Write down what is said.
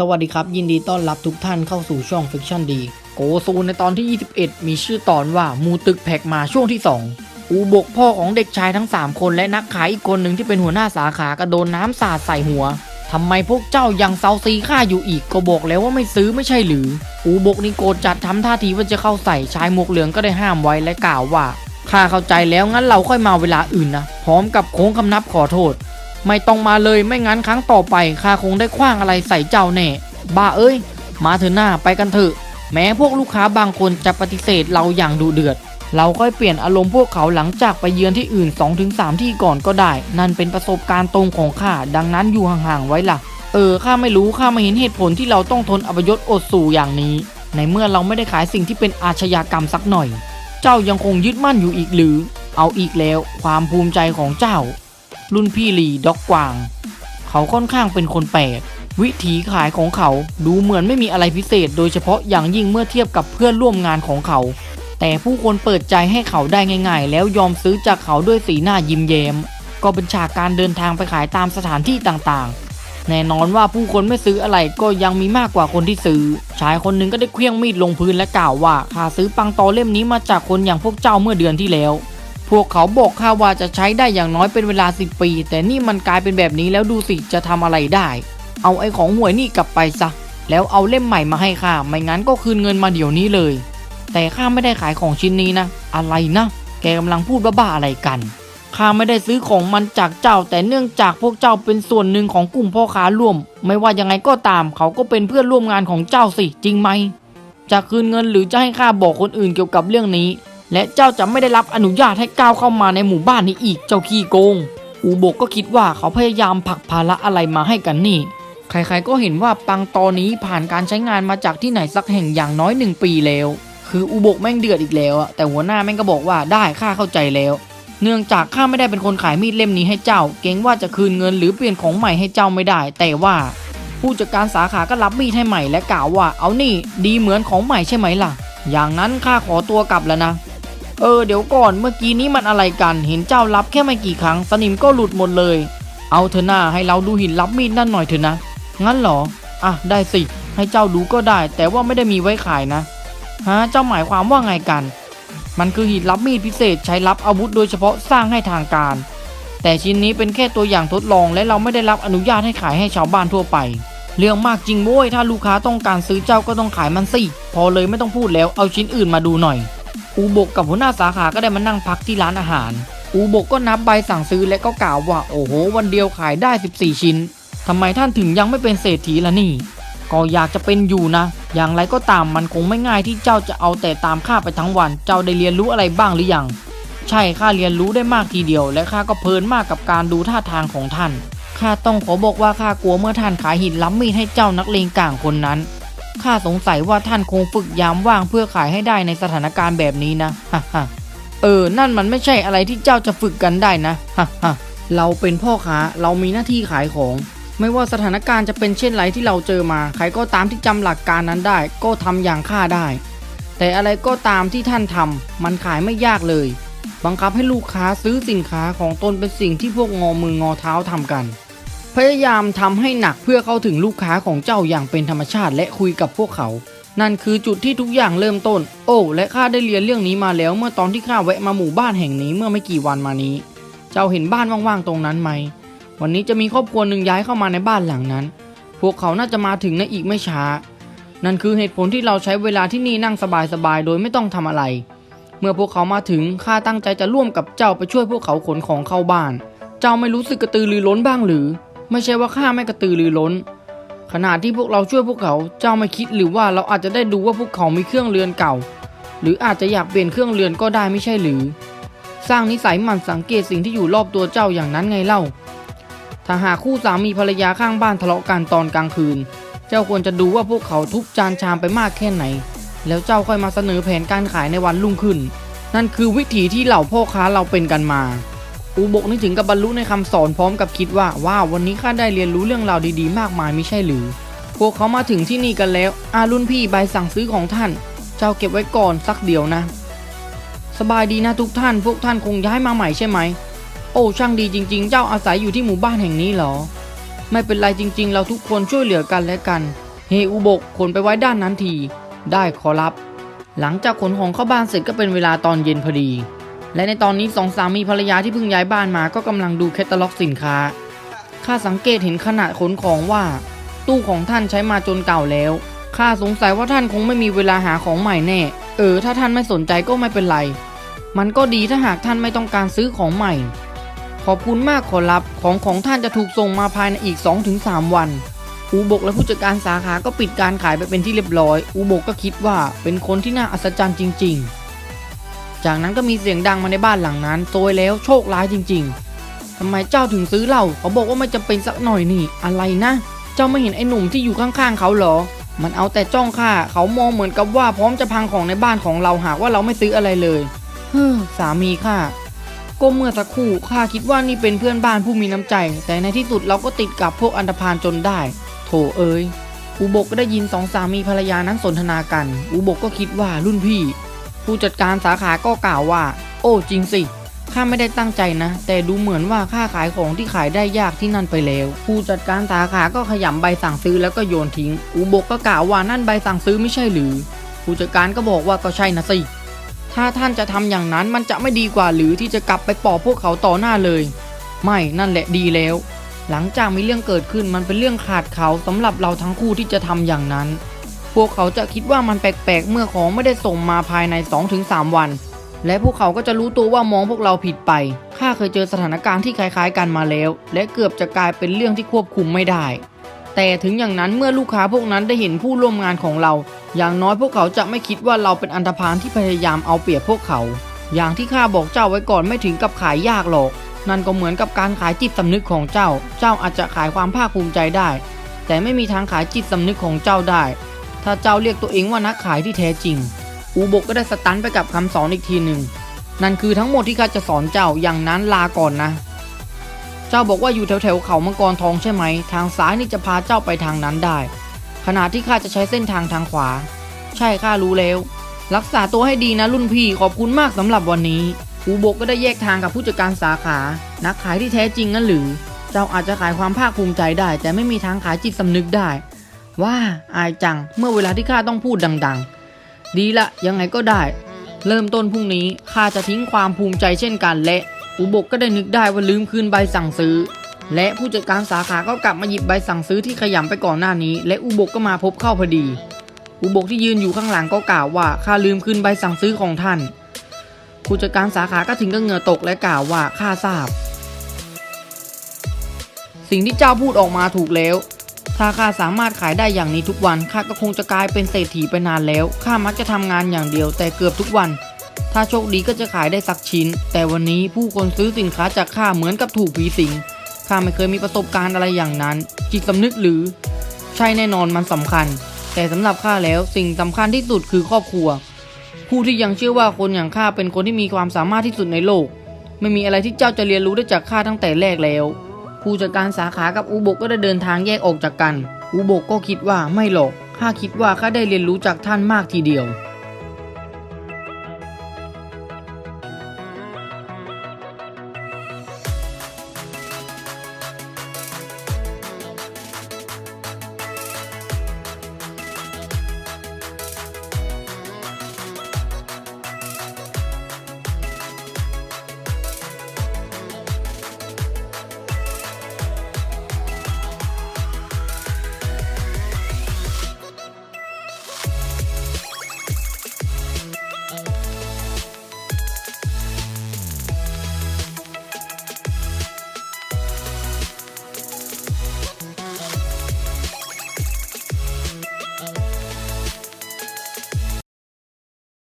สวัสดีครับ ยินดีต้อนรับทุกท่านเข้าสู่ช่อง Fiction ดี โกซูในตอนที่ 21 มีชื่อตอนว่ามูตึกแพกมาช่วงที่ 2 อูบกพ่อของเด็กชายทั้ง 3 คนและนักขายอีกคนหนึ่งที่เป็นหัวหน้าสาขากระโดนน้ำสาดใส่หัวทำไมพวกเจ้ายังเซาซีข้าอยู่อีกก็บอกแล้วว่าไม่ซื้อไม่ใช่หรือ อูบกนี่โกรธจัดทำท่าทีว่าจะเข้าใส่ชายหมวกเหลืองก็ได้ห้ามไว้และกล่าวว่าข้าเข้าใจแล้วงั้นเราค่อยมาเวลาอื่นนะพร้อมกับโค้งคำนับขอโทษ ไม่ต้องมาเลยไม่งั้นครั้งต่อไปข้าคงได้คว้างอะไรใส่เจ้าแน่ บ้าเอ้ย มาเถอะหน้าไปกันเถอะ แม้พวกลูกค้าบางคนจะปฏิเสธเราอย่างดุเดือด เราค่อยเปลี่ยนอารมณ์พวกเขาหลังจากไปเยือนที่อื่น 2-3 ที่ก่อนก็ได้ นั่นเป็นประสบการณ์ตรงของข้าดังนั้นอยู่ห่างๆไว้ล่ะ เออข้าไม่รู้ข้าไม่เห็นเหตุผลที่เราต้องทนอับยศอดสู่อย่างนี้ ในเมื่อเราไม่ได้ขายสิ่งที่เป็นอาชญากรรมสักหน่อย เจ้ายังคงยึดมั่นอยู่อีกหรือ เอาอีกแล้ว ความภูมิใจของเจ้า รุ่นพี่ลีด็อกกวาง เขาค่อนข้างเป็นคนแปลกวิถีขายของเขาดูเหมือนไม่มีอะไรพิเศษ โดยเฉพาะอย่างยิ่งเมื่อเทียบกับเพื่อนร่วมงานของเขา แต่ผู้คนเปิดใจให้เขาได้ง่าย ๆ แล้วยอมซื้อจากเขาด้วยสีหน้ายิ้มแย้มก็เป็นฉากการเดินทางไปขายตามสถานที่ต่างๆ แน่นอนว่าผู้คนไม่ซื้ออะไรก็ยังมีมากกว่าคนที่ซื้อ ชายคนหนึ่งก็ได้เคลี้ยงมีดลงพื้นและกล่าวว่าข้าซื้อปังตอเล่มนี้มาจากคนอย่างพวกเจ้าเมื่อเดือนที่แล้ว พวกเขาบอกข้าว่าจะใช้ได้อย่างน้อยเป็นเวลา 10 ปี แต่นี่มันกลายเป็นแบบนี้แล้วดูสิจะทำอะไรได้ เอาไอ้ของห่วยนี่กลับไปซะ แล้วเอาเล่มใหม่มาให้ข้า ไม่งั้นก็คืนเงินมาเดี๋ยวนี้เลย แต่ข้าไม่ได้ขายของชิ้นนี้นะ อะไรนะ แกกำลังพูดบ้าๆอะไรกัน ข้าไม่ได้ซื้อของมันจากเจ้า แต่เนื่องจากพวกเจ้าเป็นส่วนหนึ่งของกลุ่มพ่อค้าร่วม ไม่ว่ายังไงก็ตาม เขาก็เป็นเพื่อนร่วมงานของเจ้าสิ จริงไหม จะคืนเงินหรือจะให้ข้าบอกคนอื่นเกี่ยวกับเรื่องนี้ และเจ้าจะไม่ได้รับอนุญาตให้ก้าวเข้ามาในหมู่บ้านนี้อีกเจ้าขี้โกง อูบกก็คิดว่าเขาพยายามผลักภาระอะไรมาให้กันนี่ ใครๆก็เห็นว่าปังตอนนี้ผ่านการใช้งานมาจากที่ไหนสักแห่งอย่างน้อยหนึ่งปีแล้ว คืออูบกแม่งเดือดอีกแล้วอะแต่หัวหน้าแม่งก็บอกว่าได้ข้าเข้าใจแล้ว เนื่องจากข้าไม่ได้เป็นคนขายมีดเล่มนี้ให้เจ้า เกรงว่าจะคืนเงินหรือเปลี่ยนของใหม่ให้เจ้าไม่ได้ แต่ว่า ผู้จัดการสาขาก็รับมีดให้ใหม่และกล่าวว่า เอานี่ ดีเหมือนของใหม่ใช่ไหมล่ะ อย่างนั้นข้าขอตัวกลับแล้วนะ เออเดี๋ยวก่อนเมื่อกี้นี้มันอะไรกัน เห็นเจ้ารับแค่ไม่กี่ครั้ง สนิมก็หลุดหมดเลย เอาเถอะหน้าให้เราดูหินรับมีดนั่นหน่อยเถอะนะ งั้นเหรอ อะได้สิ ให้เจ้าดูก็ได้ แต่ว่าไม่ได้มีไว้ขายนะ ฮะเจ้าหมายความว่าไงกัน มันคือหินรับมีดพิเศษใช้รับอาวุธโดยเฉพาะสร้างให้ทางการ แต่ชิ้นนี้เป็นแค่ตัวอย่างทดลอง และเราไม่ได้รับอนุญาตให้ขายให้ชาวบ้านทั่วไป เรื่องมากจริงโว้ยถ้าลูกค้าต้องการซื้อเจ้าก็ต้องขายมันสิ พอเลยไม่ต้องพูดแล้วเอาชิ้นอื่นมาดูหน่อย อูบกกับหัวหน้าสาขาก็ได้มานั่งพักที่ร้านอาหาร อูบกก็นับใบสั่งซื้อและก็กล่าวว่าโอ้โห วันเดียวขายได้ 14 ชิ้นทำไมท่านถึงยังไม่เป็นเศรษฐีล่ะนี่ ก็อยากจะเป็นอยู่นะ อย่างไรก็ตามมันคงไม่ง่ายที่เจ้าจะเอาแต่ตามข้าไปทั้งวัน เจ้าได้เรียนรู้อะไรบ้างหรือยัง ใช่ข้าเรียนรู้ได้มากทีเดียว และข้าก็เพลินมากกับการดูท่าทางของท่านข้าต้องขอบอกว่าข้ากลัวเมื่อท่านขายหินล้ำมีดให้เจ้านักเลงก่างคนนั้น ข้าสงสัยว่าท่านคงฝึกยามว่างเพื่อขายให้ได้ในสถานการณ์แบบนี้นะฮ่าฮ่าเออ นั่นมันไม่ใช่อะไรที่เจ้าจะฝึกกันได้นะฮ่าฮ่าเราเป็นพ่อค้าเรามีหน้าที่ขายของ ไม่ว่าสถานการณ์จะเป็นเช่นไรที่เราเจอมา ใครก็ตามที่จำหลักการนั้นได้ ก็ทำอย่างข้าได้ แต่อะไรก็ตามที่ท่านทำมันขายไม่ยากเลย บังคับให้ลูกค้าซื้อสินค้าของตนเป็นสิ่งที่พวกงอมืองอเท้าทำกัน พยายามทำให้หนักเพื่อเข้าถึงลูกค้าของเจ้าอย่างเป็นธรรมชาติและคุยกับพวกเขา นั่นคือจุดที่ทุกอย่างเริ่มต้น โอ้ และข้าได้เรียนเรื่องนี้มาแล้วเมื่อตอนที่ข้าแวะมาหมู่บ้านแห่งนี้เมื่อไม่กี่วันมานี้ เจ้าเห็นบ้านว่างๆตรงนั้นไหม วันนี้จะมีครอบครัวหนึ่งย้ายเข้ามาในบ้านหลังนั้น พวกเขาน่าจะมาถึงในอีกไม่ช้า นั่นคือเหตุผลที่เราใช้เวลาที่นี่นั่งสบายๆโดยไม่ต้องทำอะไร เมื่อพวกเขามาถึงข้าตั้งใจจะร่วมกับเจ้าไปช่วยพวกเขาขนของเข้าบ้าน เจ้าไม่รู้สึกกระตือรือร้นบ้างหรือ ไม่ใช่ว่าข้าไม่กระตือรือร้น ขณะที่พวกเราช่วยพวกเขาเจ้าไม่คิดหรือว่าเราอาจจะได้ดูว่าพวกเขามีเครื่องเรือนเก่า หรืออาจจะอยากเปลี่ยนเครื่องเรือนก็ได้ไม่ใช่หรือ สร้างนิสัยหมั่นสังเกตสิ่งที่อยู่รอบตัวเจ้าอย่างนั้นไงเล่า ถ้าหากคู่สามีภรรยาข้างบ้านทะเลาะกันตอนกลางคืน เจ้าควรจะดูว่าพวกเขาทุบจานชามไปมากแค่ไหน แล้วเจ้าค่อยมาเสนอแผนการขายในวันรุ่งขึ้น นั่นคือวิธีที่เหล่าพ่อค้าเราเป็นกันมา อูบกนึกถึงกับบรรลุในคำสอนพร้อมกับคิดว่าว้าววันนี้ข้าได้เรียนรู้เรื่องราวดีๆ มากมายไม่ใช่หรือ พวกเขามาถึงที่นี่กันแล้วอารุ่นพี่ใบสั่งซื้อของท่าน เจ้าเก็บไว้ก่อนสักเดียวนะ สบายดีนะทุกท่าน พวกท่านคงย้ายมาใหม่ใช่ไหม โอ้ช่างดีจริง ๆ เจ้าอาศัยอยู่ที่หมู่บ้านแห่งนี้เหรอ ไม่เป็นไรจริง ๆ เราทุกคนช่วยเหลือกันและกัน เฮอุบกขนไปไว้ด้านนั้นที ได้ขอรับ หลังจากขนของเข้าบ้านเสร็จก็เป็นเวลาตอนเย็นพอดี และในตอนนี้สองสามีภรรยาที่เพิ่งย้ายบ้านมาก็กำลังดูแคตตาล็อกสินค้า ข้าสังเกตเห็นขนาดขนของว่า ตู้ของท่านใช้มาจนเก่าแล้ว ข้าสงสัยว่าท่านคงไม่มีเวลาหาของใหม่แน่ เออ ถ้าท่านไม่สนใจก็ไม่เป็นไร มันก็ดีถ้าหากท่านไม่ต้องการซื้อของใหม่ ขอบคุณมากขอรับ ของของท่านจะถูกส่งมาภายในอีก 2-3 วันอูบกและผู้จัดการสาขาก็ปิดการขายไปเป็นที่เรียบร้อย อูบกก็คิดว่าเป็นคนที่น่าอัศจรรย์จริง ๆ จากนั้นก็มีเสียงดังมาในบ้านหลังนั้นโซยแล้วโชคร้ายจริง ๆทำไมเจ้าถึงซื้อเหล้าเขาบอกว่าไม่จำเป็นสักหน่อยนี่อะไรนะ เจ้าไม่เห็นไอ้หนุ่มที่อยู่ข้างๆเขาเหรอ มันเอาแต่จ้องข้าเขามองเหมือนกับว่าพร้อมจะพังของในบ้านของเราหากว่าเราไม่ซื้ออะไรเลยเฮ้อสามีข้าก็เมื่อสักครู่ข้าคิดว่านี่เป็นเพื่อนบ้านผู้มีน้ำใจ แต่ในที่สุดเราก็ติดกับพวกอันธพาลจนได้ โถเอ้ยอุบกก็ได้ยินสองสามีภรรยานั้นสนทนากัน อุบกก็คิดว่ารุ่นพี่ ผู้จัดการสาขาก็กล่าวว่า โอ้จริงสิข้าไม่ได้ตั้งใจนะ แต่ดูเหมือนว่าข้าขายของที่ขายได้ยากที่นั่นไปแล้ว ผู้จัดการสาขาก็ขยำใบสั่งซื้อแล้วก็โยนทิ้ง อุบกก็กล่าวว่านั่นใบสั่งซื้อไม่ใช่หรือ ผู้จัดการก็บอกว่าก็ใช่นะสิถ้าท่านจะทำอย่างนั้นมันจะไม่ดีกว่าหรือที่จะกลับไปปอบพวกเขาต่อหน้าเลย ไม่นั่นแหละดีแล้ว หลังจากมีเรื่องเกิดขึ้นมันเป็นเรื่องขาดเขาสำหรับเราทั้งคู่ที่จะทำอย่างนั้น พวกเขาจะคิดว่ามันแปลกๆ เมื่อของไม่ได้ส่งมาภายใน 2-3 วัน และพวกเขาก็จะรู้ตัวว่ามองพวกเราผิดไป ข้าเคยเจอสถานการณ์ที่คล้ายๆ กันมาแล้ว และเกือบจะกลายเป็นเรื่องที่ควบคุมไม่ได้ แต่ถึงอย่างนั้นเมื่อลูกค้าพวกนั้นได้เห็นผู้ร่วมงานของเรา อย่างน้อยพวกเขาจะไม่คิดว่าเราเป็นอันธพาลที่พยายามเอาเปรียบพวกเขา อย่างที่ข้าบอกเจ้าไว้ก่อนไม่ถึงกับขายยากหรอก นั่นก็เหมือนกับการขายจิตสำนึกของเจ้า เจ้าอาจจะขายความภาคภูมิใจได้ แต่ไม่มีทางขายจิตสำนึกของเจ้าได้ ถ้าเจ้าเรียกตัวเองว่านักขายที่แท้จริง อูบกก็ได้สตันไปกับคำสอนอีกทีหนึ่ง นั่นคือทั้งหมดที่ข้าจะสอนเจ้าอย่างนั้นลาก่อนนะ เจ้าบอกว่าอยู่แถวแถวๆเขามังกรทองใช่ไหม ทางซ้ายนี่จะพาเจ้าไปทางนั้นได้ ขณะที่ข้าจะใช้เส้นทางทางขวา ใช่ข้ารู้แล้ว รักษาตัวให้ดีนะรุ่นพี่ขอบคุณมากสำหรับวันนี้ อูบกก็ได้แยกทางกับผู้จัดการสาขา นักขายที่แท้จริงนั่นหรือ เจ้าอาจจะขายความภาคภูมิใจได้ แต่ไม่มีทางขายจิตสำนึกได้ ว่าอายจังเมื่อเวลาที่ข้าต้องพูดดัง ๆ ดีละยังไงก็ได้ เริ่มต้นพรุ่งนี้ข้าจะทิ้งความภูมิใจเช่นกันและอุบกก็ได้นึกได้ว่าลืมคืนใบสั่งซื้อ และผู้จัดการสาขาก็กลับมาหยิบใบสั่งซื้อที่ขยำไปก่อนหน้านี้ และอุบกก็มาพบเข้าพอดี อุบกที่ยืนอยู่ข้างหลังก็กล่าวว่าข้าลืมคืนใบสั่งซื้อของท่านผู้จัดการสาขาก็ถึงก็เหงื่อตกและกล่าวว่าข้าทราบ สิ่งที่เจ้าพูดออกมาถูกแล้ว ถ้าข้าสามารถขายได้อย่างนี้ทุกวันข้าก็คงจะกลายเป็นเศรษฐีไปนานแล้วข้ามักจะทำงานอย่างเดียวแต่เกือบทุกวัน ถ้าโชคดีก็จะขายได้สักชิ้น แต่วันนี้ผู้คนซื้อสินค้าจากข้าเหมือนกับถูกผีสิงข้าไม่เคยมีประสบการณ์อะไรอย่างนั้น จิตสำนึกหรือ ใช่แน่นอนมันสำคัญ แต่สำหรับข้าแล้วสิ่งสำคัญที่สุดคือครอบครัว ผู้ที่ยังเชื่อว่าคนอย่างข้าเป็นคนที่มีความสามารถที่สุดในโลก ไม่มีอะไรที่เจ้าจะเรียนรู้ได้จากข้าตั้งแต่แรกแล้ว ผู้จัดการสาขากับอูบกก็ได้เดินทางแยกออกจากกันอูบกก็คิดว่าไม่หรอกข้าคิดว่าข้าได้เรียนรู้จากท่านมากทีเดียว